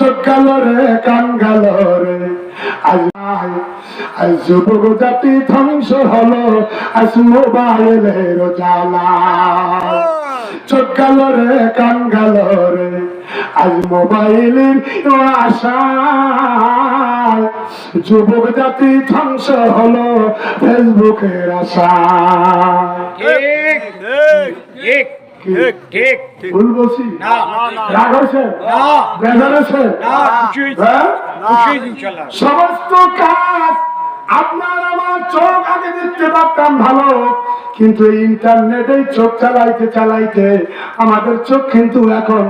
চোখ গেল রে, কান গেল রে। আজ যুবক জাতি ধ্বংস হলো, আজ মোবাইলের জ্বালা চোখ গেল রে, কান গেল রে, আজ মোবাইলের আশায়। যুবক জাতি ধ্বংস হলো, ফেসবুকের ঠিক। ঠিক ভুল বলছি রাগ হয়েছে বেজার হয়েছে সমস্ত কাজ আপনার আমার চোখ আগে দেখতে পারতাম ভালো কিন্তু ইন্টারনেটে চোখ চালাইতে চালাইতে আমাদের চোখ কিন্তু এখন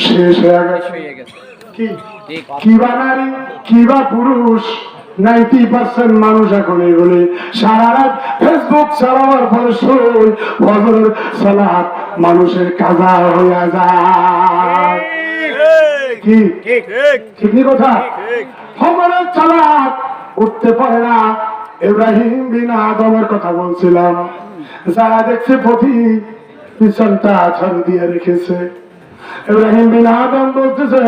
শেষ হয়ে গেছে। কি? বা নারী কিবা পুরুষ? নাইনটি পার্সেন্ট মানুষ এখন এগুলি সারা রাত ফেসবুক চালাবার ফলে মানুষের কাজা হইয়া যায়। কি? ঠিক কথা। উঠতে পারে না। ইব্রাহিম বিন আদমের কথা বলছিলাম। যারা দেখছে পথি পিছনটা ছাড় দিয়ে রেখেছে। ইব্রাহিম বিন আদম বলতেছে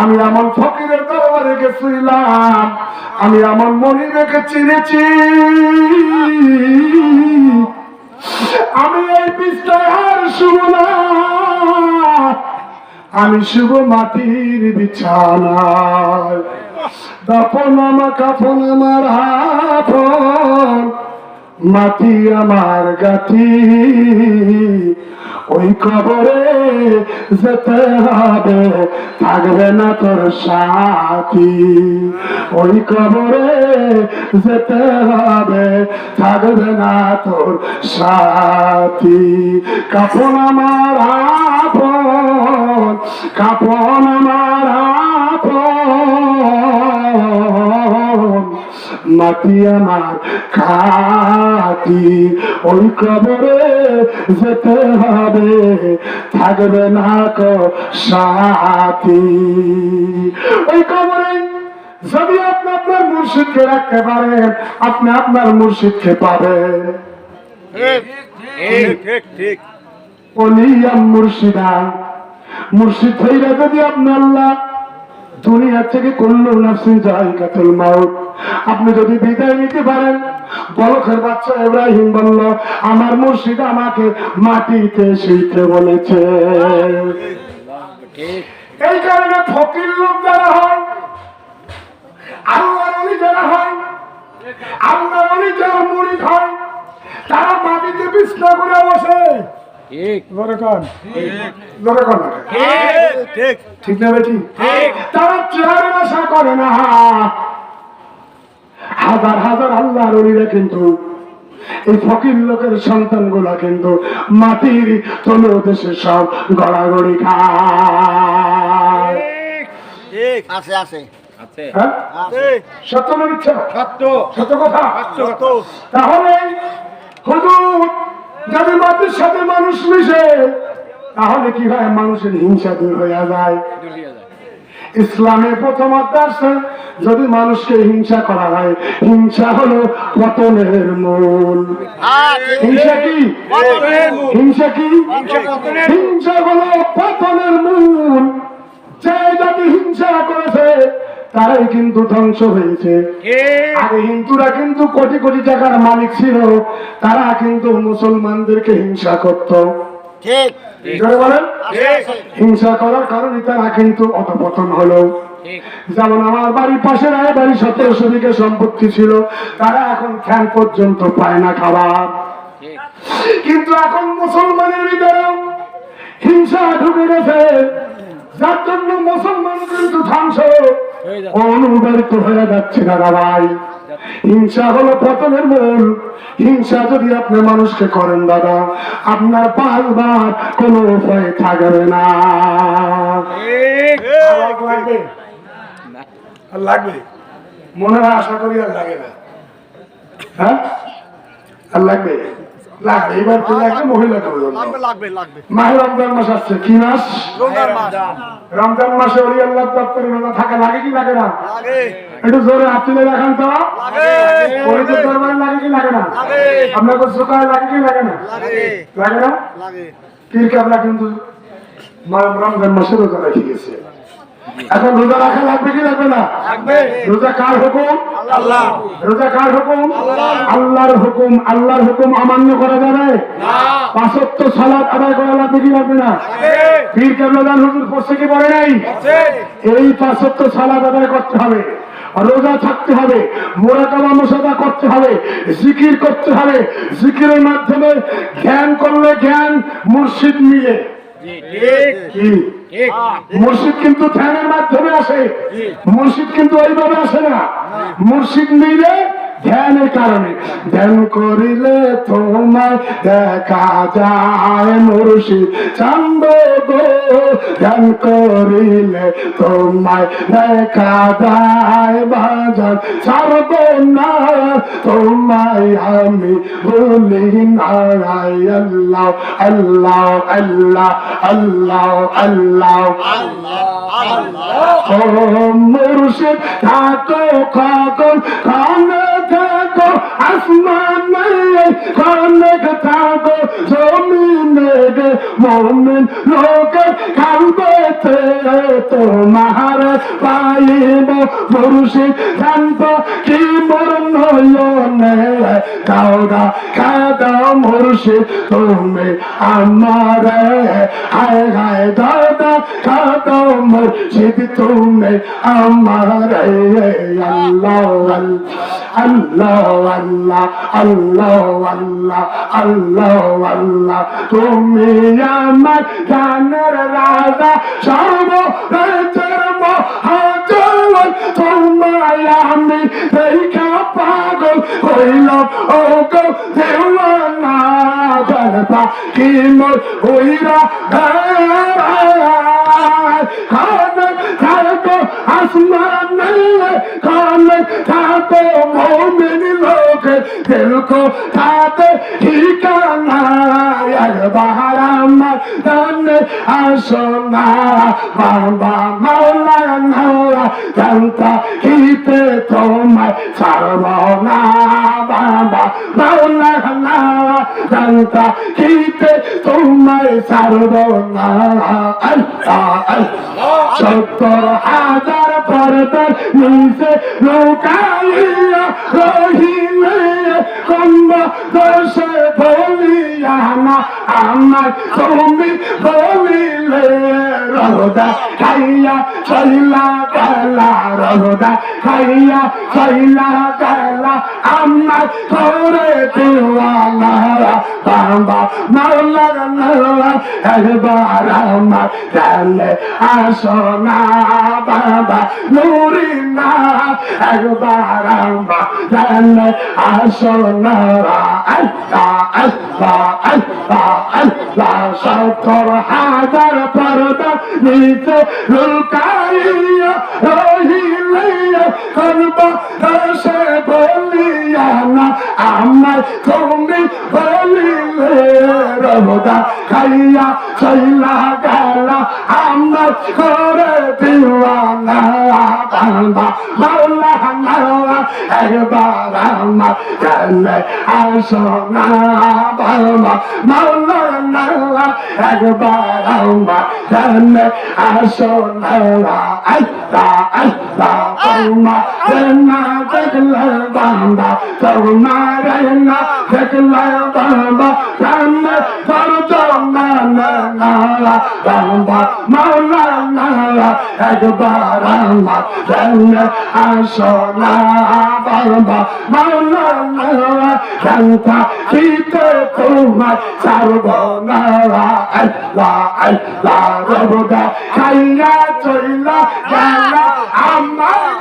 আমি আমার ফকিরের দরবারে গেছিলাম, আমি আমার মনি রেখে চিনেছি। আমি এই আর শুভ না। আমি শুভ মাটির বিছানায়। দাফন আমার কাফন, আমার হাফন। মাটি আমার গাঠি ওই কবরে যেতে হবে, থাকবে না তোর সাথী। ওই কবরে যেতে হবে, থাকবে না তোর সাথী। কাপন আমার আপন কাপন আমার মাটি আমার খাটি ওই কবরে যেতে হবে থাকবে না কো সাথী। ওই কবরে যদি আপনি আপনার মুর্শিদকে রাখতে পারেন আপনি আপনার মুর্শিদকে পাবেন। মুর্শিদা মুর্শিদ হইরা যদি আপনি আল্লাহ দুনিয়া থেকে করল নাফসিন জায়গাতুল মাউত। আপনি যদি বিদায় নিতে পারেন, বলখের বাচ্চা ইব্রাহিম বলল, আমার মুর্শিদ আমাকে মাটিতে শুইতে বলেছে। এই কারণে ফকির লোক যারা হয়, আল্লাহর অলি যারা হয়, আল্লাহর অলি যারা মুড়ি হয় তারা মাটিতে বিছনা করে বসে। ঠিক। ধরে কন ধরে কন ঠিক। ঠিক। ঠিক না বেটি? ঠিক। তারা চেয়ারের আশা করে না। হাজার হাজার আল্লাহর কিন্তু এই ফকির লোকের সন্তানগুলা কিন্তু মাটির তলে দেশে সব গড়াগড়ি খায়। ঠিক। আছে আছে। আছে। হ্যাঁ? আছে। সত্য মিথ্যা? সত্য। সত্য কথা? তাহলে হুজুর যদি মাটির সাথে মানুষ মিশে, তাহলে কি হয়? মানুষের হিংসা দূর হয়ে যায়। ইসলামে প্রথম যদি মানুষকে হিংসা করা হয়। হিংসা হলো পতনের মূল। হিংসা কি? হিংসা কি? হিংসা হলো পতনের মূল। যে জাতি হিংসা করেছে তারাই কিন্তু ধ্বংস হয়েছে। ঠিক আগে হিন্দুরা কিন্তু কোটি কোটি টাকার মালিক ছিল তারা কিন্তু মুসলমানদেরকে হিংসা করত। ঠিক। বলেন? হিংসা করার কারণে তারা কিন্তু অধপতন হলো। যেমন আমার বাড়ির পাশে রায় বাড়ি সতেরোশো বিঘে সম্পত্তি ছিল তারা এখন ফ্যান পর্যন্ত পায় না খাবার। কিন্তু এখন মুসলমানের ভিতরেও হিংসা ঢুকে গেছে। যার জন্য মুসলমান কিন্তু ধ্বংস। যাচ্ছে। হয়ে যাচ্ছে দাদা ভাই? হিংসা হলো পতনের মূল। হিংসা যদি আপনি মানুষকে করেন দাদা আপনার বারবার কোনো উপায় থাকবে না। আর লাগবে? মনে হয় আশা করি আর লাগে না। হ্যাঁ? আর লাগবে? লাগবে এবার তো লাগবে মহিলা করে লাগবে লাগবে লাগবে। রমজান মাস আসছে কি মাস? রমজান মাস। রমজান মাসে ওলি আল্লাহ দপ্তরে রোজা থাকা লাগে কি লাগে না? লাগে। একটু জোরে হাত তুলে দেখান তো। লাগে। পরিচিত দরবারে লাগে কি লাগে না? লাগে। আপনার লাগে কি লাগে না? লাগে। লাগে না? লাগে। পীর কাবলা কিন্তু রমজান মাসে রোজা রেখে গেছে। এখন রোজা রাখা লাগবে কি লাগবে না? রোজা কার হুকুম? আল্লাহ। রোজা কার হুকুম? আল্লাহর হুকুম। আল্লাহর হুকুম অমান্য করা যাবে? পাঁচত্ব সালাত আদায় করা লাগবে কি লাগবে না? পীর কেবলাদান হুজুর পড়ছে কি পড়ে নাই? এই পাঁচত্ব সালাত আদায় করতে হবে। রোজা থাকতে হবে। মোরাকাবা মশাদা করতে হবে। জিকির করতে হবে। জিকিরের মাধ্যমে জ্ঞান করলে জ্ঞান মুর্শিদ মিলে। ঠিক। ঠিক মুর্শিদ কিন্তু ধ্যানের মাধ্যমে আসে। মুর্শিদ কিন্তু ওইভাবে আসে না। মুর্শিদ নিলে ধ্যানের কারণে। ধ্যান করিলে তোমায় দেখা যায় মুর্শিদ। চান্দ ধ্যান করিলে তোমায় দেখা যায় বাজার। ছাড়ব না তোমায় আমি বলি না আল্লাহ আল্লাহ আল্লাহ আল্লাহ আল্লাহ। ও মুর্শিদ থাকো খাকন খানে থাকো আসমানে খানে থাকো জমিনে তোমার পাইব পুরুষে জানত কাউদা কাদা মুর্শিদ, তুমি আমারে হায় হায় দাদা কাদা মুর্শিদ, তুমি আমারে আল্লাহ আল্লাহ আল্লাহ আল্লাহ আল্লাহ আল্লাহ আল্লাহ তুমি আমার জানের রাজা সর্ব তোমায় আমি পাগল হইলাম ও গো দেওয়ানা জনতা কি মোর হইরা খানে থাকো, আসমান খানে থাকো, মোমিন লোক দিল কো থাকো ঠিকানা একবার আমার দানে আসো না, বাবা মাওলানা, জানতা কিতে তোমায় ছাড়ব জানতা কিতে তোমায় ছাড়ব না। আল্লাহ আল্লাহ। সত্তর হাজার পর্দার নিচে লুকাইয়া রহিলে। কন্দ দোষে বলিয়া না আমার তুমি বলিলে রোদা খাইয়া চইলা গেলা রোদা খাইয়া চইলা গেলা আমার করে দিওয়ানা, বাবা একবার আমার জানে আসো না, বাবা নুরি না একবার আমার জানে আসো না, আল্লাহ আল্লাহ আল্লাহ আল্লাহ সত্তর হাজার পর্দা নিচে লুকাইয়া রহিলে করব সে বলিয়া না আমার তুমি বলিলে রবদা খাইয়া চইলা গেলা, আমার করে দিওয়ানা বাবা মাওলা নাওয়া একবার আমার জানে আসো না বাবা মাওলা নাওয়া একবার আমার জানে আসো না বান্দা জমা না বাবা মাওলা নাওয়া একবার আমার জানে আসো না, বাবা। মাওলা নাওয়া জানতা কিতে তোমার সর্বনা আল্লাহ আল্লাহ, রবদা, খাইয়া চইলা গেলা আমার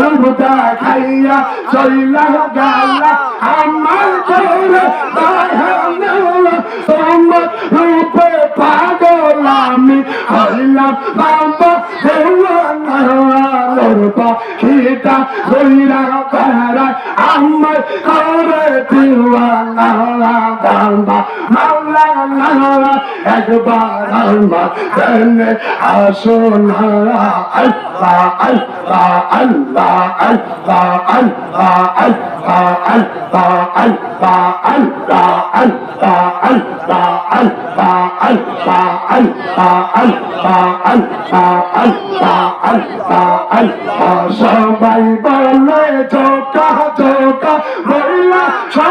রবদা, খাইয়া চইলা গেলা আমার ঘরে রূপে পাগল আমি হইলাম বাবা দেওয়ানা পাখিটা খিটা হইরা আমার একবার আমার তেনে আসো না আল্লাহ আল্লাহ আল্লাহ আল্লাহ আল্লাহ আল্লাহ আল্লাহ আল্লাহ আল্লাহ আল্লাহ আল্লাহ আল্লাহ আল্লাহ সবাই বলে জয়